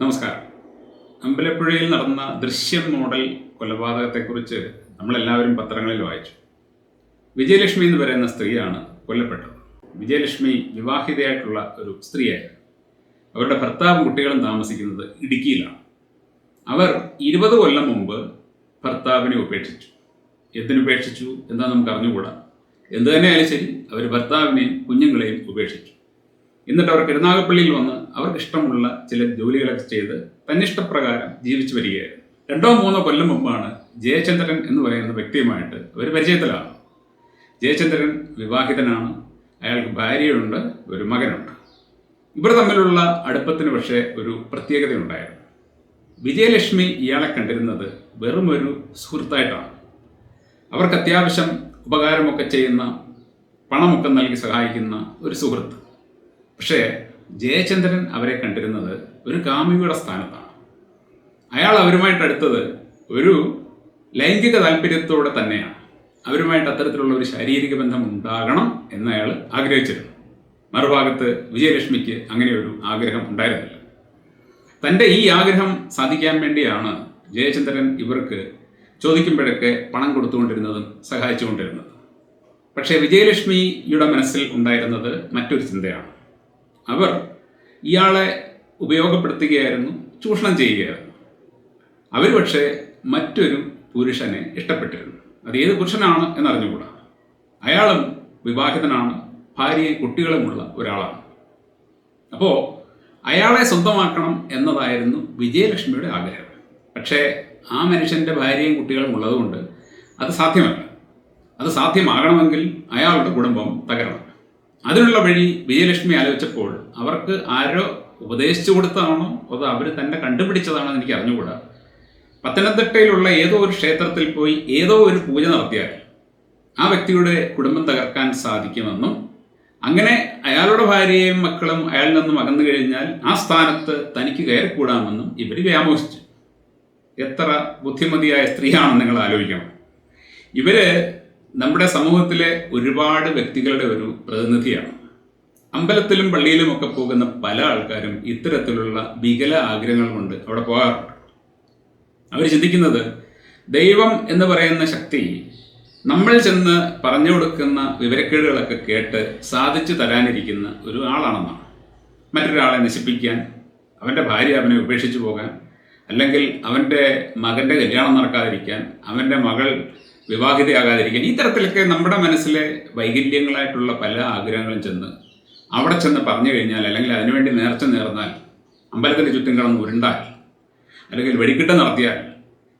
നമസ്കാരം. അമ്പലപ്പുഴയിൽ നടന്ന ദൃശ്യം മോഡൽ കൊലപാതകത്തെക്കുറിച്ച് നമ്മളെല്ലാവരും പത്രങ്ങളിൽ വായിച്ചു. വിജയലക്ഷ്മി എന്ന് പറയുന്ന സ്ത്രീയാണ് കൊല്ലപ്പെട്ടത്. വിജയലക്ഷ്മി വിവാഹിതയായിട്ടുള്ള ഒരു സ്ത്രീയായിരുന്നു. അവരുടെ ഭർത്താവും കുട്ടികളും താമസിക്കുന്നത് ഇടുക്കിയിലാണ്. അവർ ഇരുപത് കൊല്ലം മുമ്പ് ഭർത്താവിനെ ഉപേക്ഷിച്ചു. എന്തിനുപേക്ഷിച്ചു എന്താ നമുക്ക് അറിഞ്ഞുകൂടാ? എന്ത് തന്നെയായാലും ശരി അവർ ഭർത്താവിനെയും കുഞ്ഞുങ്ങളെയും ഉപേക്ഷിച്ചു. എന്നിട്ട് അവർ കരുനാഗപ്പള്ളിയിൽ വന്ന് അവർക്ക് ഇഷ്ടമുള്ള ചില ജോലികളൊക്കെ ചെയ്ത് തന്നിഷ്ടപ്രകാരം ജീവിച്ചു വരികയായിരുന്നു. രണ്ടോ മൂന്നോ കൊല്ലം മുമ്പാണ് ജയചന്ദ്രൻ എന്ന് പറയുന്ന വ്യക്തിയുമായിട്ട് അവർ പരിചയത്തിലാണ് ജയചന്ദ്രൻ വിവാഹിതനാണ്. അയാൾക്ക് ഭാര്യയുണ്ട് ഒരു മകനുണ്ട്. ഇവർ തമ്മിലുള്ള അടുപ്പത്തിന് പക്ഷേ ഒരു പ്രത്യേകതയുണ്ടായിരുന്നു. വിജയലക്ഷ്മി ഇയാളെ കണ്ടിരുന്നത് വെറും ഒരു സുഹൃത്തായിട്ടാണ്. അവർക്ക് അത്യാവശ്യം ഉപകാരമൊക്കെ ചെയ്യുന്ന പണമൊക്കെ നൽകി സഹായിക്കുന്ന ഒരു സുഹൃത്ത്. പക്ഷേ ജയചന്ദ്രൻ അവരെ കണ്ടിരുന്നത് ഒരു കാമുകിയുടെ സ്ഥാനത്താണ്. അയാൾ അവരുമായിട്ട് അടുത്തത് ഒരു ലൈംഗിക താല്പര്യത്തോടെ തന്നെയാണ്. അവരുമായിട്ട് അത്തരത്തിലുള്ള ഒരു ശാരീരിക ബന്ധം ഉണ്ടാകണം എന്ന് അയാൾ ആഗ്രഹിച്ചിരുന്നു. മറുഭാഗത്ത് വിജയലക്ഷ്മിക്ക് അങ്ങനെ ഒരു ആഗ്രഹം ഉണ്ടായിരുന്നില്ല. തന്റെ ഈ ആഗ്രഹം സാധിക്കാൻ വേണ്ടിയാണ് ജയചന്ദ്രൻ ഇവർക്ക് ചോദിക്കുമ്പോഴൊക്കെ പണം കൊടുത്തുകൊണ്ടിരുന്നതും സഹായിച്ചുകൊണ്ടിരുന്നതും. പക്ഷേ വിജയലക്ഷ്മിയുടെ മനസ്സിൽ ഉണ്ടായിരുന്നത് മറ്റൊരു ചിന്തയാണ്. അവർ ഇയാളെ ഉപയോഗപ്പെടുത്തുകയായിരുന്നു ചൂഷണം ചെയ്യുകയായിരുന്നു. അവർ പക്ഷേ മറ്റൊരു പുരുഷനെ ഇഷ്ടപ്പെട്ടിരുന്നു. അത് ഏത് പുരുഷനാണ് എന്നറിഞ്ഞുകൂടാ. അയാളും വിവാഹിതനാണ് ഭാര്യയും കുട്ടികളുമുള്ള ഒരാളാണ്. അപ്പോൾ അയാളെ സ്വന്തമാക്കണം എന്നതായിരുന്നു വിജയലക്ഷ്മിയുടെ ആഗ്രഹം. പക്ഷേ ആ മനുഷ്യന്റെ ഭാര്യയും കുട്ടികളും ഉള്ളതുകൊണ്ട് അത് സാധ്യമല്ല. അത് സാധ്യമാകണമെങ്കിൽ അയാളുടെ കുടുംബം തകരണം. അതിനുള്ള വഴി വിജയലക്ഷ്മി ആലോചിച്ചപ്പോൾ അവർക്ക് ആരോ ഉപദേശിച്ചു കൊടുത്തതാണോ അതോ അവർ തന്നെ കണ്ടുപിടിച്ചതാണോ എന്ന് എനിക്ക് അറിഞ്ഞുകൂടാ. പത്തനംതിട്ടയിലുള്ള ഏതോ ഒരു ക്ഷേത്രത്തിൽ പോയി ഏതോ ഒരു പൂജ നടത്തിയാൽ ആ വ്യക്തിയുടെ കുടുംബം തകർക്കാൻ സാധിക്കുമെന്നും അങ്ങനെ അയാളുടെ ഭാര്യയും മക്കളും അയാളിൽ നിന്നും അകന്നു കഴിഞ്ഞാൽ ആ സ്ഥാനത്ത് തനിക്ക് കയറിക്കൂടാമെന്നും ഇവർ വ്യാമോഹിച്ചു എത്ര ബുദ്ധിമതിയായ സ്ത്രീയാണെന്ന് നിങ്ങൾ ആലോചിക്കണം. ഇവർ നമ്മുടെ സമൂഹത്തിലെ ഒരുപാട് വ്യക്തികളുടെ ഒരു പ്രതിനിധിയാണ്. അമ്പലത്തിലും പള്ളിയിലും ഒക്കെ പോകുന്ന പല ആൾക്കാരും ഇത്തരത്തിലുള്ള വികല ആഗ്രഹങ്ങൾ കൊണ്ട് അവിടെ പോകാറുണ്ട്. അവർ ചിന്തിക്കുന്നത് ദൈവം എന്ന് പറയുന്ന ശക്തി നമ്മൾ ചെന്ന് പറഞ്ഞു കൊടുക്കുന്ന വിവരക്കേടുകളൊക്കെ കേട്ട് സാധിച്ചു തരാനിരിക്കുന്ന ഒരു ആളാണെന്നാണ്. മറ്റൊരാളെ നശിപ്പിക്കാൻ അവന്റെ ഭാര്യ അവനെ ഉപേക്ഷിച്ചു പോകാൻ അല്ലെങ്കിൽ അവന്റെ മകന്റെ കല്യാണം നടക്കാതിരിക്കാൻ അവന്റെ മകൾ വിവാഹിതയാകാതിരിക്കാൻ ഈ തരത്തിലൊക്കെ നമ്മുടെ മനസ്സിലെ വൈകല്യങ്ങളായിട്ടുള്ള പല ആഗ്രഹങ്ങളും ചെന്ന് അവിടെ ചെന്ന് പറഞ്ഞു കഴിഞ്ഞാൽ അല്ലെങ്കിൽ അതിനുവേണ്ടി നേർച്ച നേർന്നാൽ അമ്പലത്തിന്റെ ചുറ്റും കിടന്ന് ഉരുണ്ടാൽ അല്ലെങ്കിൽ വെടിക്കെട്ട് നടത്തിയാൽ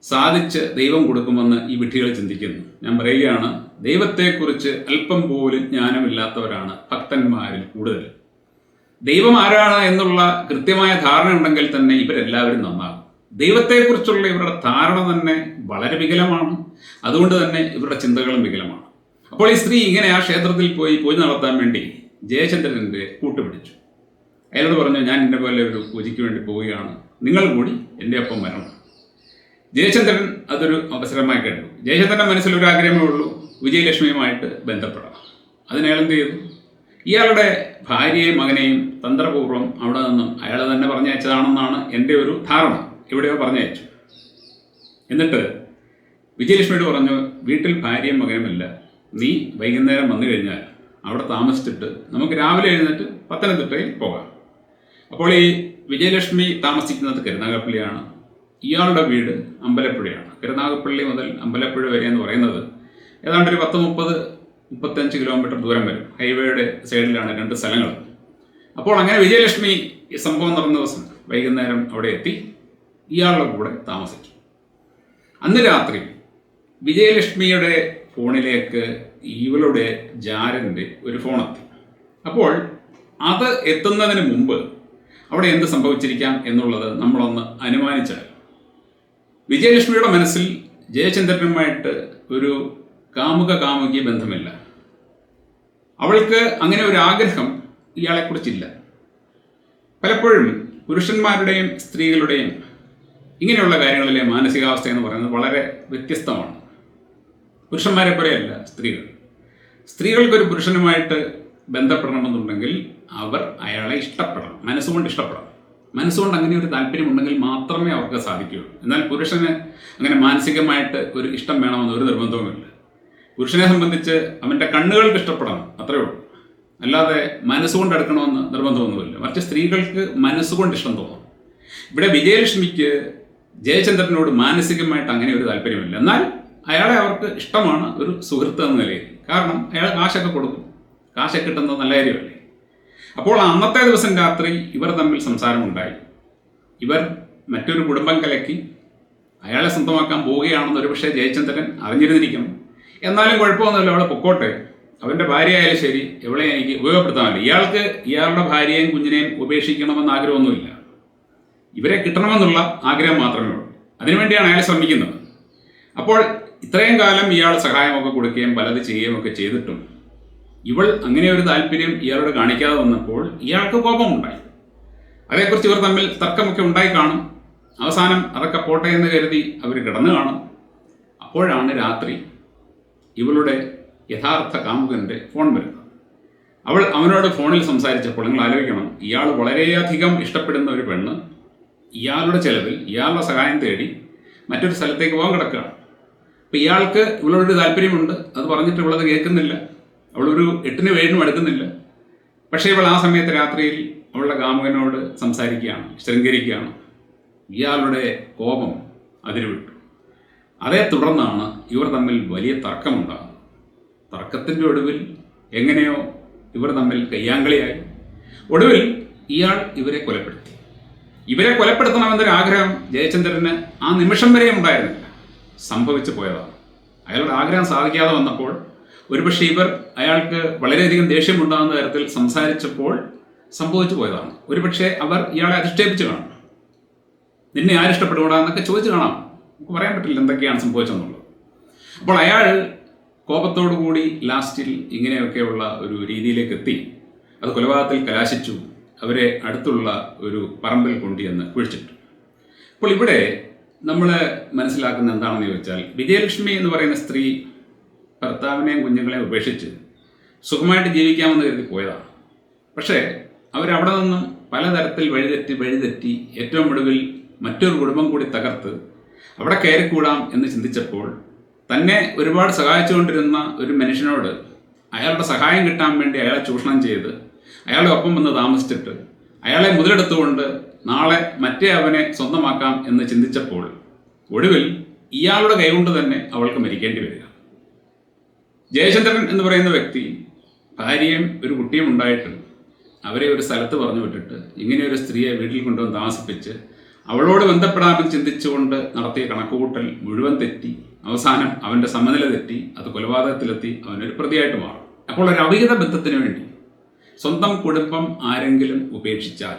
സാധിച്ച് ദൈവം കൊടുക്കുമെന്ന് ഈ വിഡ്ഢികൾ ചിന്തിക്കുന്നു. ഞാൻ പറയുകയാണ് ദൈവത്തെക്കുറിച്ച് അല്പം പോലും ജ്ഞാനമില്ലാത്തവരാണ് ഭക്തന്മാരിൽ കൂടുതൽ. ദൈവം ആരാണ് എന്നുള്ള കൃത്യമായ ധാരണ ഉണ്ടെങ്കിൽ തന്നെ ഇവരെല്ലാവരും നന്നാകും. ദൈവത്തെക്കുറിച്ചുള്ള ഇവരുടെ ധാരണ തന്നെ വളരെ വികലമാണ്. അതുകൊണ്ട് തന്നെ ഇവരുടെ ചിന്തകളും വികലമാണ്. അപ്പോൾ ഈ സ്ത്രീ ഇങ്ങനെ ആ ക്ഷേത്രത്തിൽ പോയി പൂജ നടത്താൻ വേണ്ടി ജയചന്ദ്രന്റെ കൂട്ടുപിടിച്ചു അയാളോട് പറഞ്ഞു ഞാൻ എന്റെ പോലെ ഒരു പൂജയ്ക്ക് വേണ്ടി പോവുകയാണ്. നിങ്ങൾ കൂടി എന്റെ ഒപ്പം വരണം. ജയചന്ദ്രൻ അതൊരു അവസരമായി കണ്ടു. ജയചന്ദ്രന്റെ മനസ്സിൽ ഒരു ആഗ്രഹമേ ഉള്ളൂ വിജയലക്ഷ്മിയുമായിട്ട് ബന്ധപ്പെടാം. അതിനയാൾ എന്ത് ചെയ്തു? ഇയാളുടെ ഭാര്യയെയും മകനെയും തന്ത്രപൂർവം അവിടെ നിന്നും അയാൾ തന്നെ പറഞ്ഞയച്ചതാണെന്നാണ് എന്റെ ഒരു ധാരണ. എവിടെയോ പറഞ്ഞയച്ചു. എന്നിട്ട് വിജയലക്ഷ്മിയോട് പറഞ്ഞു വീട്ടിൽ ഭാര്യയും മകനുമില്ല നീ വൈകുന്നേരം വന്നു കഴിഞ്ഞാൽ അവിടെ താമസിച്ചിട്ട് നമുക്ക് രാവിലെ എഴുന്നേറ്റ് പത്തനംതിട്ടയിൽ പോകാം. അപ്പോൾ ഈ വിജയലക്ഷ്മി താമസിക്കുന്നത് കരുനാഗപ്പള്ളിയാണ്. ഇയാളുടെ വീട് അമ്പലപ്പുഴയാണ്. കരുനാഗപ്പള്ളി മുതൽ അമ്പലപ്പുഴ വരെ എന്ന് പറയുന്നത് ഏതാണ്ട് ഒരു പത്ത് മുപ്പത് മുപ്പത്തഞ്ച് കിലോമീറ്റർ ദൂരം വരും. ഹൈവേയുടെ സൈഡിലാണ് രണ്ട് സ്ഥലങ്ങൾ. അപ്പോൾ അങ്ങനെ വിജയലക്ഷ്മി ഈ സംഭവം നടന്ന ദിവസം വൈകുന്നേരം അവിടെ എത്തി. ഇയാളുടെ കൂടെ താമസിച്ചു. അന്ന് രാത്രി വിജയലക്ഷ്മിയുടെ ഫോണിലേക്ക് ഇവളുടെ ജാരന്റെ ഒരു ഫോൺ അപ്പോൾ അത് എത്തുന്നതിന് മുമ്പ് അവിടെ എന്ത് സംഭവിച്ചിരിക്കാം എന്നുള്ളത് നമ്മളൊന്ന് അനുമാനിച്ചാൽ വിജയലക്ഷ്മിയുടെ മനസ്സിൽ ജയചന്ദ്രനുമായിട്ട് ഒരു കാമുക കാമുകി ബന്ധമില്ല. അവൾക്ക് അങ്ങനെ ഒരു ആഗ്രഹം ഇയാളെക്കുറിച്ചില്ല. പലപ്പോഴും പുരുഷന്മാരുടെയും സ്ത്രീകളുടെയും ഇങ്ങനെയുള്ള കാര്യങ്ങളിലെ മാനസികാവസ്ഥ എന്ന് പറയുന്നത് വളരെ വ്യത്യസ്തമാണ്. പുരുഷന്മാരെ പോലെയല്ല സ്ത്രീകൾ. സ്ത്രീകൾക്കൊരു പുരുഷനുമായിട്ട് ബന്ധപ്പെടണമെന്നുണ്ടെങ്കിൽ അവർ അയാളെ ഇഷ്ടപ്പെടണം മനസ്സുകൊണ്ട് ഇഷ്ടപ്പെടണം. മനസ്സുകൊണ്ട് അങ്ങനെ ഒരു താല്പര്യമുണ്ടെങ്കിൽ മാത്രമേ അവർക്ക് സാധിക്കുകയുള്ളൂ. എന്നാൽ പുരുഷന് അങ്ങനെ മാനസികമായിട്ട് ഒരു ഇഷ്ടം വേണമെന്ന് ഒരു നിർബന്ധവുമില്ല. പുരുഷനെ സംബന്ധിച്ച് അവന്റെ കണ്ണുകൾക്ക് ഇഷ്ടപ്പെടണം അത്രയേ ഉള്ളൂ. അല്ലാതെ മനസ്സുകൊണ്ട് എടുക്കണമെന്ന് നിർബന്ധമൊന്നുമില്ല. മറിച്ച് സ്ത്രീകൾക്ക് മനസ്സുകൊണ്ട് ഇഷ്ടം തോന്നും. ഇവിടെ വിജയലക്ഷ്മിക്ക് ജയചന്ദ്രനോട് മാനസികമായിട്ട് അങ്ങനെ ഒരു താല്പര്യമില്ല. എന്നാൽ അയാളെ അവർക്ക് ഇഷ്ടമാണ് ഒരു സുഹൃത്ത് എന്ന നിലയിൽ. കാരണം അയാൾ കാശൊക്കെ കൊടുക്കും. കാശൊക്കെ കിട്ടുന്നത് നല്ല കാര്യമല്ലേ? അപ്പോൾ അന്നത്തെ ദിവസം രാത്രി ഇവർ തമ്മിൽ സംസാരമുണ്ടായി. ഇവർ മറ്റൊരു കുടുംബം കലക്കി അയാളെ സ്വന്തമാക്കാൻ പോവുകയാണെന്ന് ഒരുപക്ഷെ ജയചന്ദ്രൻ അറിഞ്ഞിരുന്നിരിക്കണം. എന്നാലും കുഴപ്പമൊന്നുമില്ല അവളെ പൊക്കോട്ടെ. അവന്റെ ഭാര്യ ആയാലും ശരി എവിടെ എനിക്ക് ഉപയോഗപ്പെടുത്താമല്ലോ. ഇയാൾക്ക് ഇയാളുടെ ഭാര്യയെയും കുഞ്ഞിനെയും ഉപേക്ഷിക്കണമെന്ന് ആഗ്രഹമൊന്നുമില്ല. ഇവരെ കിട്ടണമെന്നുള്ള ആഗ്രഹം മാത്രമേ ഉള്ളൂ. അതിനുവേണ്ടിയാണ് അയാൾ ശ്രമിക്കുന്നത്. അപ്പോൾ ഇത്രയും കാലം ഇയാൾ സഹായമൊക്കെ കൊടുക്കുകയും പലത് ചെയ്യുകയും ഒക്കെ ചെയ്തിട്ടും ഇവൾ അങ്ങനെ ഒരു താല്പര്യം ഇയാളോട് കാണിക്കാതെ വന്നപ്പോൾ ഇയാൾക്ക് കോപമുണ്ടായി. അതേക്കുറിച്ച് ഇവർ തമ്മിൽ തർക്കമൊക്കെ ഉണ്ടായി കാണും. അവസാനം അതൊക്കെ പോട്ടെ എന്ന് കരുതി അവർ കിടന്നു കാണും. അപ്പോഴാണ് രാത്രി ഇവളുടെ യഥാർത്ഥ കാമുകന്റെ ഫോൺ വരുന്നത്. അവൾ അവനോട് ഫോണിൽ സംസാരിച്ചപ്പോൾ നിങ്ങൾ ആലോചിക്കണം ഇയാൾ വളരെയധികം ഇഷ്ടപ്പെടുന്ന ഒരു പെണ്ണ്. ഇയാളുടെ ചെലവിൽ ഇയാളുടെ സഹായം തേടി മറ്റൊരു സ്ഥലത്തേക്ക് പോകാൻ കിടക്കുകയാണ്. അപ്പോൾ ഇയാൾക്ക് ഇവളോടൊരു താല്പര്യമുണ്ട്. അത് പറഞ്ഞിട്ട് ഇവളത് കേൾക്കുന്നില്ല. അവളൊരു എട്ടിന് ഏഴിനും അടുക്കുന്നില്ല. പക്ഷേ ഇവൾ ആ സമയത്ത് രാത്രിയിൽ അവളുടെ കാമുകനോട് സംസാരിക്കുകയാണ് ശൃംഗരിക്കുകയാണ്. ഇയാളുടെ കോപം അതിരുവിട്ടു അതേ തുടർന്നാണ് ഇവർ തമ്മിൽ വലിയ തർക്കമുണ്ടാകുന്നത്. തർക്കത്തിന്റെ ഒടുവിൽ എങ്ങനെയോ ഇവർ തമ്മിൽ കയ്യാങ്കളിയായി. ഒടുവിൽ ഇയാൾ ഇവരെ കൊലപ്പെടുത്തി. ഇവരെ കൊലപ്പെടുത്തണമെന്നൊരു ആഗ്രഹം ജയചന്ദ്രന് ആ നിമിഷം വരെ ഉണ്ടായിരുന്നില്ല. സംഭവിച്ചു പോയതാണ്. അയാളുടെ ആഗ്രഹം സാധിക്കാതെ വന്നപ്പോൾ ഒരുപക്ഷെ ഇവർ അയാൾക്ക് വളരെയധികം ദേഷ്യമുണ്ടാകുന്ന തരത്തിൽ സംസാരിച്ചപ്പോൾ സംഭവിച്ചു പോയതാണ്. ഒരുപക്ഷെ അവർ ഇയാളെ അധിഷ്ഠേപിച്ചു കാണും നിന്നെ ആരിഷ്ടപ്പെടുകൂടാ എന്നൊക്കെ ചോദിച്ചു കാണാം. നമുക്ക് പറയാൻ പറ്റില്ല എന്തൊക്കെയാണ് സംഭവിച്ചെന്നുള്ളത്. അപ്പോൾ അയാൾ കോപത്തോടു കൂടി ലാസ്റ്റിൽ ഇങ്ങനെയൊക്കെയുള്ള ഒരു രീതിയിലേക്ക് എത്തി. അത് കൊലപാതകത്തിൽ കലാശിച്ചു. അവരെ അടുത്തുള്ള ഒരു പറമ്പിൽ കൊണ്ടുവന്ന് കുഴിച്ചിട്ടു. അപ്പോൾ ഇവിടെ നമ്മൾ മനസ്സിലാക്കുന്ന എന്താണെന്ന് ചോദിച്ചാൽ വിജയലക്ഷ്മി എന്ന് പറയുന്ന സ്ത്രീ ഭർത്താവിനെയും കുഞ്ഞുങ്ങളെയും ഉപേക്ഷിച്ച് സുഖമായിട്ട് ജീവിക്കാമെന്ന് കരുതി പോയതാണ്. പക്ഷേ അവരവിടെ നിന്നും പലതരത്തിൽ വഴിതെറ്റി വഴിതെറ്റി ഏറ്റവും ഒടുവിൽ മറ്റൊരു കുടുംബം കൂടി തകർത്ത് അവിടെ കയറിക്കൂടാം എന്ന് ചിന്തിച്ചപ്പോൾ തന്നെ ഒരുപാട് സഹായിച്ചുകൊണ്ടിരുന്ന ഒരു മനുഷ്യനോട് അയാളുടെ സഹായം കിട്ടാൻ വേണ്ടി അയാളെ ചൂഷണം ചെയ്ത് അയാളുടെ ഒപ്പം വന്ന് താമസിച്ചിട്ട് അയാളെ മുതലെടുത്തുകൊണ്ട് നാളെ മറ്റേ അവനെ സ്വന്തമാക്കാം എന്ന് ചിന്തിച്ചപ്പോൾ ഒടുവിൽ ഇയാളുടെ കൈകൊണ്ട് തന്നെ അവൾക്ക് മരിക്കേണ്ടി വരിക. ജയചന്ദ്രൻ എന്ന് പറയുന്ന വ്യക്തി ഭാര്യയും ഒരു കുട്ടിയും ഉണ്ടായിട്ട് അവരെ ഒരു സ്ഥലത്ത് പറഞ്ഞു വിട്ടിട്ട് ഇങ്ങനെ ഒരു സ്ത്രീയെ വീട്ടിൽ കൊണ്ടുവന്ന് താമസിപ്പിച്ച് അവളോട് ബന്ധപ്പെടാമെന്ന് ചിന്തിച്ചുകൊണ്ട് നടത്തിയ കണക്കുകൂട്ടൽ മുഴുവൻ തെറ്റി. അവസാനം അവന്റെ സമനില തെറ്റി. അത് കൊലപാതകത്തിലെത്തി അവനൊരു പ്രതിയായിട്ട് മാറും. അപ്പോൾ ഒരു അവിഹിത ബന്ധത്തിന് വേണ്ടി സ്വന്തം കുടുംബം ആരെങ്കിലും ഉപേക്ഷിച്ചാൽ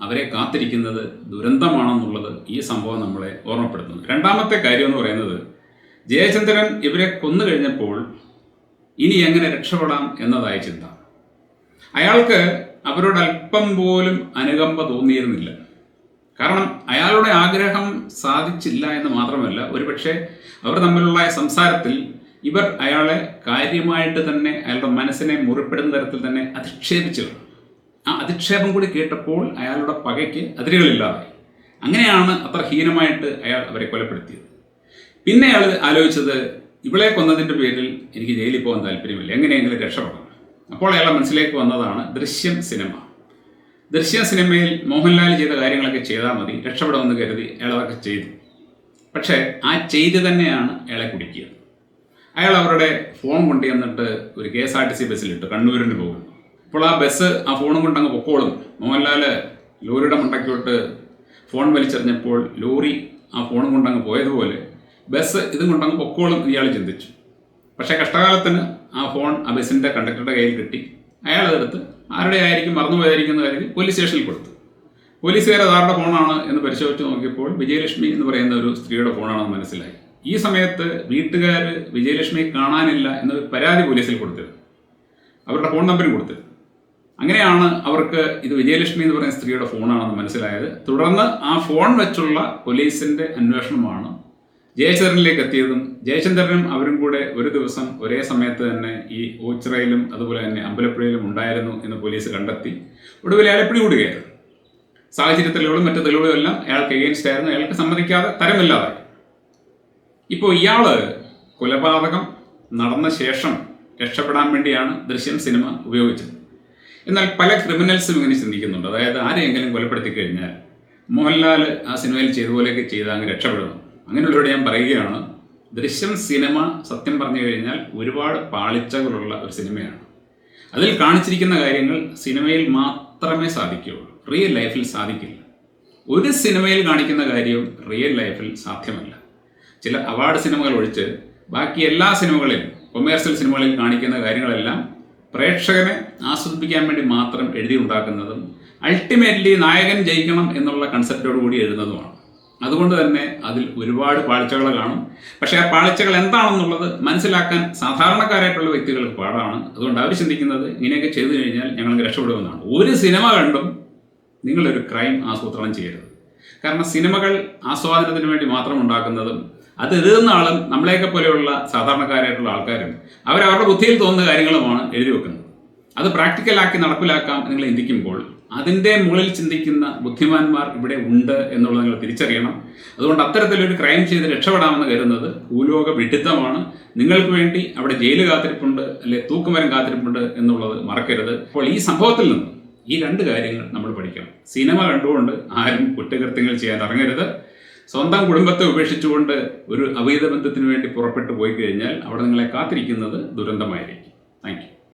അവരെ കാത്തിരിക്കുന്നത് ദുരന്തമാണെന്നുള്ളത് ഈ സംഭവം നമ്മളെ ഓർമ്മപ്പെടുത്തുന്നു. രണ്ടാമത്തെ കാര്യം എന്ന് പറയുന്നത് ജയചന്ദ്രൻ ഇവരെ കൊന്നു കഴിഞ്ഞപ്പോൾ ഇനി എങ്ങനെ രക്ഷപ്പെടാം എന്നതായ ചിന്ത. അയാൾക്ക് അവരോട് അല്പം പോലും അനുകമ്പ തോന്നിയിരുന്നില്ല. കാരണം അയാളുടെ ആഗ്രഹം സാധിച്ചില്ല എന്ന് മാത്രമല്ല ഒരുപക്ഷെ അവർ തമ്മിലുള്ള സംസാരത്തിൽ ഇവർ അയാളെ കാര്യമായിട്ട് തന്നെ അയാളുടെ മനസ്സിനെ മുറിപ്പെടുന്ന തരത്തിൽ തന്നെ അധിക്ഷേപിച്ചു. ആ അധിക്ഷേപം കൂടി കേട്ടപ്പോൾ അയാളുടെ പകയ്ക്ക് അതിരുകളില്ലാതായി. അങ്ങനെയാണ് അത്ര ഹീനമായിട്ട് അയാൾ അവരെ കൊലപ്പെടുത്തിയത്. പിന്നെ അയാൾ ആലോചിച്ചത് ഇവളെ കൊന്നതിന്റെ പേരിൽ എനിക്ക് ജയിലിൽ പോകാൻ താല്പര്യമില്ല. എങ്ങനെയെങ്കിലും രക്ഷപ്പെടണം. അപ്പോൾ അയാളെ മനസ്സിലേക്ക് വന്നതാണ് ദൃശ്യം സിനിമ. ദൃശ്യ സിനിമയിൽ മോഹൻലാൽ ചെയ്ത കാര്യങ്ങളൊക്കെ ചെയ്താൽ മതി രക്ഷപ്പെടുമെന്ന് കരുതി അയാൾ ചെയ്തു. പക്ഷേ ആ ചെയ്ത് തന്നെയാണ് അയാളെ കുടിക്കുക അയാൾ അവരുടെ ഫോൺ കൊണ്ടുവന്നിട്ട് ഒരു K S R T C ബസ്സിലിട്ട് കണ്ണൂരിന് പോകുന്നു. അപ്പോൾ ആ ബസ് ആ ഫോണും കൊണ്ട് കൊണ്ടങ്ങ് പൊക്കോളും. മോഹൻലാൽ ലോറിയുടെ മണ്ടയ്ക്കോട്ട് ഫോൺ വലിച്ചെറിഞ്ഞപ്പോൾ ലോറി ആ ഫോണും കൊണ്ടങ്ങ് പോയതുപോലെ ബസ് ഇതും കൊണ്ടങ്ങ് പൊക്കോളും ഇയാൾ ചിന്തിച്ചു. പക്ഷേ കഷ്ടകാലത്തിന് ആ ഫോൺ ആ ബസ്സിന്റെ കണ്ടക്ടറുടെ കയ്യിൽ കിട്ടി. അയാൾ അതെടുത്ത് ആരുടെ ആയിരിക്കും മറന്നുപോയായിരിക്കും എന്ന് കരുതി പോലീസ് സ്റ്റേഷനിൽ കൊടുത്തു. പോലീസുകാർ അതാരുടെ ഫോണാണ് എന്ന് പരിശോധിച്ച് നോക്കിയപ്പോൾ വിജയലക്ഷ്മി എന്ന് പറയുന്ന ഒരു സ്ത്രീയുടെ ഫോണാണെന്ന് മനസ്സിലായി. ഈ സമയത്ത് വീട്ടുകാർ വിജയലക്ഷ്മി കാണാനില്ല എന്ന് പരാതി പോലീസിൽ കൊടുത്തിരുന്നു. അവരുടെ ഫോൺ നമ്പരും കൊടുത്തിരുന്നു. അങ്ങനെയാണ് അവർക്ക് ഇത് വിജയലക്ഷ്മി എന്ന് പറയുന്ന സ്ത്രീയുടെ ഫോണാണെന്ന് മനസ്സിലായത്. തുടർന്ന് ആ ഫോൺ വെച്ചുള്ള പോലീസിന്റെ അന്വേഷണമാണ് ജയചന്ദ്രനിലേക്ക് എത്തിയതും ജയചന്ദ്രനും അവരും കൂടെ ഒരു ദിവസം ഒരേ സമയത്ത് തന്നെ ഈ ഓച്ചിറയിലും അതുപോലെ തന്നെ അമ്പലപ്പുഴയിലും ഉണ്ടായിരുന്നു എന്ന് പോലീസ് കണ്ടെത്തി. ഒടുവിൽ അയാളെ പിടികൂടുകയായിരുന്നു. സാഹചര്യത്തിലുകളും മറ്റു തെളിവുകളും എല്ലാം അയാൾക്ക് എഗെയിൻസ്റ്റ് ആയിരുന്നു. അയാൾക്ക് സമ്മതിക്കാതെ തരമില്ലാതെ ഇപ്പോൾ ഇയാൾ കൊലപാതകം നടന്ന ശേഷം രക്ഷപ്പെടാൻ വേണ്ടിയാണ് ദൃശ്യം സിനിമ ഉപയോഗിച്ചത്. എന്നാൽ പല ക്രിമിനൽസും ഇങ്ങനെ ചിന്തിക്കുന്നുണ്ട്. അതായത് ആരെയെങ്കിലും കൊലപ്പെടുത്തി കഴിഞ്ഞാൽ മോഹൻലാൽ ആ സിനിമയിൽ ചെയ്ത പോലെയൊക്കെ ചെയ്ത് അങ്ങ് രക്ഷപ്പെടുന്നു. അങ്ങനെയുള്ളവരോട് ഞാൻ പറയുകയാണ് ദൃശ്യം സിനിമ സത്യം പറഞ്ഞു കഴിഞ്ഞാൽ ഒരുപാട് പാളിച്ചകളുള്ള ഒരു സിനിമയാണ്. അതിൽ കാണിച്ചിരിക്കുന്ന കാര്യങ്ങൾ സിനിമയിൽ മാത്രമേ സാധിക്കുകയുള്ളൂ. റിയൽ ലൈഫിൽ സാധിക്കില്ല. ഒരു സിനിമയിൽ കാണിക്കുന്ന കാര്യവും റിയൽ ലൈഫിൽ സാധ്യമല്ല. ചില അവാർഡ് സിനിമകൾ ഒഴിച്ച് ബാക്കി എല്ലാ സിനിമകളിലും കൊമേഴ്സ്യൽ സിനിമകളിൽ കാണിക്കുന്ന കാര്യങ്ങളെല്ലാം പ്രേക്ഷകനെ ആസ്വദിപ്പിക്കാൻ വേണ്ടി മാത്രം എഴുതി ഉണ്ടാക്കുന്നതും അൾട്ടിമേറ്റ്ലി നായകൻ ജയിക്കണം എന്നുള്ള കൺസെപ്റ്റോട് കൂടി എഴുതുന്നതുമാണ്. അതുകൊണ്ട് തന്നെ അതിൽ ഒരുപാട് പാളിച്ചകൾ കാണും. പക്ഷേ ആ പാളിച്ചകൾ എന്താണെന്നുള്ളത് മനസ്സിലാക്കാൻ സാധാരണക്കാരായിട്ടുള്ള വ്യക്തികൾക്ക് പാടാണ്. അതുകൊണ്ട് അവർ ചിന്തിക്കുന്നത് ഇങ്ങനെയൊക്കെ ചെയ്തു കഴിഞ്ഞാൽ ഞങ്ങൾക്ക് രക്ഷപ്പെടുമെന്നാണ്. ഒരു സിനിമ കണ്ടും നിങ്ങളൊരു ക്രൈം ആസൂത്രണം ചെയ്യരുത്. കാരണം സിനിമകൾ ആസ്വാദനത്തിന് വേണ്ടി മാത്രം ഉണ്ടാക്കുന്നതും അത് എഴുതുന്ന ആളും നമ്മളെയൊക്കെ പോലെയുള്ള സാധാരണക്കാരായിട്ടുള്ള ആൾക്കാരും അവരവരുടെ ബുദ്ധിയിൽ തോന്നുന്ന കാര്യങ്ങളുമാണ് എഴുതി വെക്കുന്നത്. അത് പ്രാക്ടിക്കലാക്കി നടപ്പിലാക്കാം നിങ്ങൾ ചിന്തിക്കുമ്പോൾ അതിന്റെ മുകളിൽ ചിന്തിക്കുന്ന ബുദ്ധിമാന്മാർ ഇവിടെ ഉണ്ട് എന്നുള്ളത് നിങ്ങൾ തിരിച്ചറിയണം. അതുകൊണ്ട് അത്തരത്തിലൊരു ക്രൈം ചെയ്ത് രക്ഷപ്പെടാമെന്ന് കരുതുന്നത് ഭൂലോക വിഡിത്തമാണ്. നിങ്ങൾക്ക് വേണ്ടി അവിടെ ജയിൽ കാത്തിരിപ്പുണ്ട് അല്ലെ തൂക്കുമരം കാത്തിരിപ്പുണ്ട് എന്നുള്ളത് മറക്കരുത്. അപ്പോൾ ഈ സംഭവത്തിൽ നിന്ന് ഈ രണ്ട് കാര്യങ്ങൾ നമ്മൾ പഠിക്കണം. സിനിമ കണ്ടുകൊണ്ട് ആരും കുറ്റകൃത്യങ്ങൾ ചെയ്യാൻ ഇറങ്ങരുത്. സ്വന്തം കുടുംബത്തെ ഉപേക്ഷിച്ചുകൊണ്ട് ഒരു അവൈധ ബന്ധത്തിന് വേണ്ടി പുറപ്പെട്ടു പോയി കഴിഞ്ഞാൽ അവിടെ നിങ്ങളെ കാത്തിരിക്കുന്നത് ദുരന്തമായിരിക്കും. താങ്ക്